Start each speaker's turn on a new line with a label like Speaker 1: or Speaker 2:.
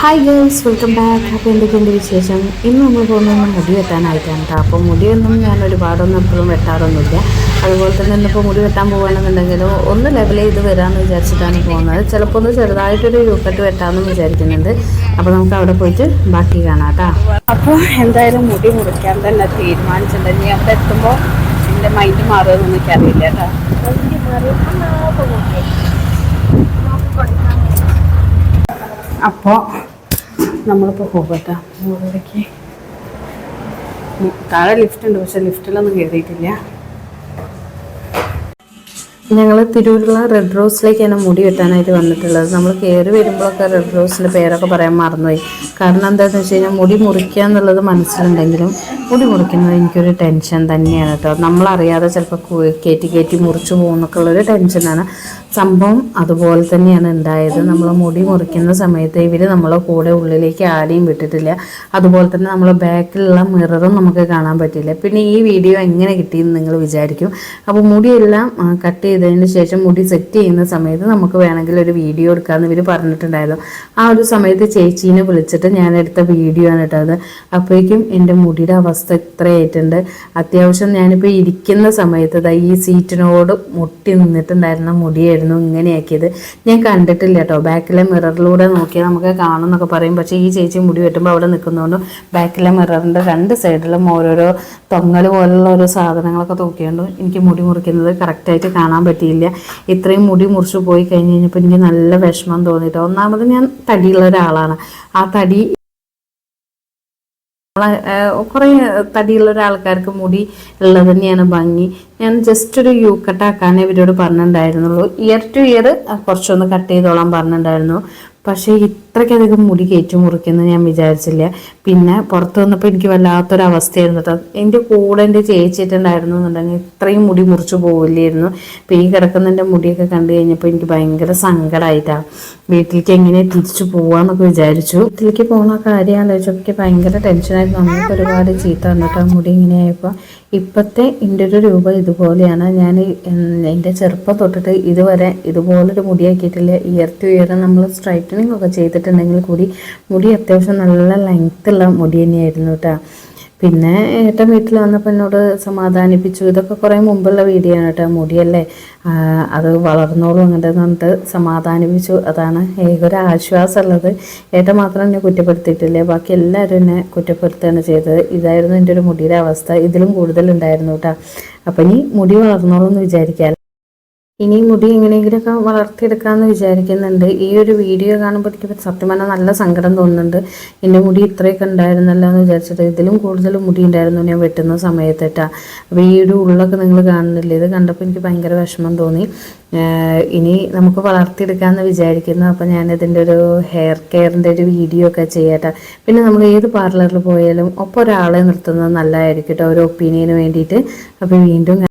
Speaker 1: Hi girls welcome back അപ്പോൾ എന്തൊക്കെയുണ്ട് വിശേഷം? ഇന്ന് നമ്മൾ പോകുന്നത് മുടി വെട്ടാനായിട്ടാണ് കേട്ടോ അപ്പോൾ മുടിയൊന്നും ഞാൻ ഒരുപാടൊന്നും എപ്പോഴും വെട്ടാറൊന്നുമില്ല. അതുപോലെ തന്നെ ഇന്നിപ്പോൾ മുടി വെട്ടാൻ പോകുകയാണെന്നുണ്ടെങ്കിലും ഒന്ന് ലെവൽ ചെയ്ത് വരാമെന്ന് വിചാരിച്ചിട്ടാണ് പോകുന്നത്. ചിലപ്പോൾ ഒന്ന് ചെറുതായിട്ടൊരു യൂക്കട്ട് വെട്ടാമെന്ന് വിചാരിക്കുന്നുണ്ട്. അപ്പോൾ നമുക്ക് അവിടെ പോയിട്ട് ബാക്കി കാണാം കേട്ടോ
Speaker 2: അപ്പോൾ എന്തായാലും മുടി മുറിക്കാൻ തന്നെ തീരുമാനിച്ചിട്ടുണ്ട്. ഇനി അവിടെ എത്തുമ്പോൾ എന്റെ മൈൻഡ് മാറുമെന്ന് എനിക്കറിയില്ല കേട്ടോ അപ്പോൾ നമ്മളിപ്പോൾ പോകട്ടോ. മുകളിലേക്ക്. താഴെ ലിഫ്റ്റ് ഉണ്ട് പക്ഷെ ലിഫ്റ്റിലൊന്നും കയറിയിട്ടില്ല
Speaker 1: ഞങ്ങൾ തിരൂരുള്ള റെഡ് റോസിലേക്കാണ് മുടി വെട്ടാനായിട്ട് വന്നിട്ടുള്ളത്. നമ്മൾ കയറി വരുമ്പോഴൊക്കെ റെഡ് റോസിന്റെ പേരൊക്കെ പറയാൻ മറന്നുപോയി. കാരണം എന്താണെന്ന് വെച്ച് കഴിഞ്ഞാൽ മുടി മുറിക്കുക എന്നുള്ളത് മനസ്സിലുണ്ടെങ്കിലും മുടി മുറിക്കുന്നത് എനിക്കൊരു ടെൻഷൻ തന്നെയാണ് കേട്ടോ. നമ്മളറിയാതെ ചിലപ്പോൾ കയറ്റി കയറ്റി മുറിച്ചു പോകുന്നൊക്കെ ഉള്ളൊരു ടെൻഷനാണ് സംഭവം അതുപോലെ തന്നെയാണ് ഉണ്ടായത്. നമ്മൾ മുടി മുറിക്കുന്ന സമയത്ത് ഇവർ നമ്മളെ കൂടെ ഉള്ളിലേക്ക് ആരെയും വിട്ടിട്ടില്ല. അതുപോലെ തന്നെ നമ്മൾ ബാക്കിലുള്ള മിററും നമുക്ക് കാണാൻ പറ്റില്ല. പിന്നെ ഈ വീഡിയോ എങ്ങനെ കിട്ടിയെന്ന് നിങ്ങൾ വിചാരിക്കും. അപ്പോൾ മുടിയെല്ലാം കട്ട് ചെയ്തതിന് ശേഷം മുടി സെറ്റ് ചെയ്യുന്ന സമയത്ത് നമുക്ക് വേണമെങ്കിൽ ഒരു വീഡിയോ എടുക്കാമെന്ന് ഇവർ പറഞ്ഞിട്ടുണ്ടായിരുന്നു. ആ ഒരു സമയത്ത് ചേച്ചീനെ വിളിച്ചിട്ട് ഞാൻ എടുത്ത വീഡിയോ ആണ് കേട്ടത് അപ്പോഴേക്കും എന്റെ മുടിയുടെ അവസ്ഥ ഇത്രയായിട്ടുണ്ട്. അത്യാവശ്യം ഞാനിപ്പോൾ ഇരിക്കുന്ന സമയത്ത് ഈ സീറ്റിനോട് മുട്ടി നിന്നിട്ടുണ്ടായിരുന്ന മുടിയായിരുന്നു. ഇങ്ങനെയാക്കിയത്. ഞാൻ കണ്ടിട്ടില്ല കേട്ടോ. ബാക്കിലെ മിററിലൂടെ നോക്കിയാൽ നമുക്ക് കാണും എന്നൊക്കെ പറയും. പക്ഷേ ഈ ചേച്ചി മുടി വെട്ടുമ്പോൾ അവിടെ നിൽക്കുന്നതുകൊണ്ട് ബാക്കിലെ മിററിന്റെ രണ്ട് സൈഡിലും ഓരോരോ തൊങ്ങൽ പോലുള്ള ഓരോ സാധനങ്ങളൊക്കെ തൂക്കിയുണ്ട് എനിക്ക് മുടി മുറിക്കുന്നത് കറക്റ്റായിട്ട് കാണാൻ പറ്റിയില്ല. ഇത്രയും മുടി മുറിച്ച് പോയി കഴിഞ്ഞ് കഴിഞ്ഞപ്പോൾ എനിക്ക് നല്ല വിഷമം തോന്നിയിട്ടോ. ഒന്നാമത് ഞാൻ തടിയുള്ള ഒരാളാണ്. ആ തടി കുറേ തടിയുള്ള ഒരാൾക്കാർക്ക് മുടി ഉള്ളത് തന്നെയാണ് ഭംഗി. ഞാൻ ജസ്റ്റ് ഒരു യു കട്ടാക്കാനേ ഇവരോട് പറഞ്ഞിട്ടുണ്ടായിരുന്നുള്ളൂ. ഇയർ ടു ഇയർ കുറച്ചൊന്ന് കട്ട് ചെയ്തോളാം പറഞ്ഞിട്ടുണ്ടായിരുന്നു. പക്ഷേ ഇത്രയ്ക്കധികം മുടി കയറ്റി മുറിക്കുന്നത് ഞാൻ വിചാരിച്ചില്ല. പിന്നെ പുറത്ത് വന്നപ്പോൾ എനിക്ക് വല്ലാത്തൊരവസ്ഥയായിരുന്നു കേട്ടോ. എന്റെ കൂടെ എന്റെ ചേച്ചിട്ടുണ്ടായിരുന്നു എന്നുണ്ടെങ്കിൽ ഇത്രയും മുടി മുറിച്ചു പോവില്ലായിരുന്നു. അപ്പോൾ ഈ കിടക്കുന്നതിന്റെ മുടിയൊക്കെ കണ്ടു കഴിഞ്ഞപ്പോൾ എനിക്ക് ഭയങ്കര സങ്കടമായിട്ടാണ് വീട്ടിലേക്ക് എങ്ങനെ തിരിച്ചു പോവാന്നൊക്കെ വിചാരിച്ചു. വീട്ടിലേക്ക് പോകുന്ന കാര്യം ആലോചിച്ചപ്പോൾ എനിക്ക് ഭയങ്കര ടെൻഷനായിരുന്നു. അമ്മയ്ക്ക് ഒരുപാട് ചീത്ത വന്നിട്ട് മുടി ഇങ്ങനെ ആയപ്പോൾ ഇപ്പോഴത്തെ എന്റെ ഒരു രൂപം ഇതുപോലെയാണ്. ഞാൻ എന്റെ ചെറുപ്പം തൊട്ടിട്ട് ഇതുവരെ ഇതുപോലൊരു മുടിയാക്കിയിട്ടില്ല. ഉയർത്തി ഉയരം നമ്മൾ സ്ട്രൈറ്റനിങ് ഒക്കെ ചെയ്തിട്ടുണ്ടെങ്കിൽ കൂടി മുടി അത്യാവശ്യം നല്ല ലെങ്ത്തുള്ള മുടി തന്നെയായിരുന്നു കേട്ടോ പിന്നെ ഏട്ടൻ വീട്ടിൽ വന്നപ്പോൾ എന്നോട് സമാധാനിപ്പിച്ചു. ഇതൊക്കെ കുറേ മുമ്പുള്ള വീഡിയോ ആണ് കേട്ടോ മുടിയല്ലേ? അത് വളർന്നോളും അങ്ങനെ പറഞ്ഞിട്ട് സമാധാനിപ്പിച്ചു. അതാണ് ഏകൊരു ഒരു ആശ്വാസമുള്ളത്. ഏട്ടൻ മാത്രം എന്നെ കുറ്റപ്പെടുത്തിയിട്ടില്ല. ബാക്കി എല്ലാവരും എന്നെ കുറ്റപ്പെടുത്തുകയാണ് ചെയ്തത്. ഇതായിരുന്നു എന്റെ ഒരു മുടിയുടെ അവസ്ഥ. ഇതിലും കൂടുതലുണ്ടായിരുന്നു കേട്ടോ അപ്പം ഇനി മുടി വളർന്നോളും എന്ന് വിചാരിക്കാം ഇനി മുടി എങ്ങനെയെങ്കിലുമൊക്കെ വളർത്തിയെടുക്കാമെന്ന് വിചാരിക്കുന്നുണ്ട്. ഈ ഒരു വീഡിയോ കാണുമ്പോൾ എനിക്ക് സത്യം പറഞ്ഞാൽ നല്ല സങ്കടം തോന്നുന്നുണ്ട്. എന്റെ മുടി ഇത്രയൊക്കെ ഉണ്ടായിരുന്നല്ലോ എന്ന് വിചാരിച്ചിട്ട് ഇതിലും കൂടുതൽ മുടി ഉണ്ടായിരുന്നു ഞാൻ വെട്ടുന്ന സമയത്തേട്ടാ അപ്പോൾ ഈ ഒരു ഉള്ളൊക്കെ നിങ്ങൾ കാണുന്നില്ലേ? ഇത് കണ്ടപ്പോൾ എനിക്ക് ഭയങ്കര വിഷമം തോന്നി. ഇനി നമുക്ക് വളർത്തിയെടുക്കാമെന്ന് വിചാരിക്കുന്നു. അപ്പോൾ ഞാനിതിന്റെ ഒരു ഹെയർ കെയറിന്റെ ഒരു വീഡിയോ ഒക്കെ ചെയ്യട്ടെ. പിന്നെ നമ്മൾ ഏത് പാർലറിൽ പോയാലും ഒപ്പം ഒരാളെ നിർത്തുന്നത് നല്ലതായിരിക്കും കേട്ടോ. ഒരു ഒപ്പീനിയന് വേണ്ടിയിട്ട്. അപ്പോൾ വീണ്ടും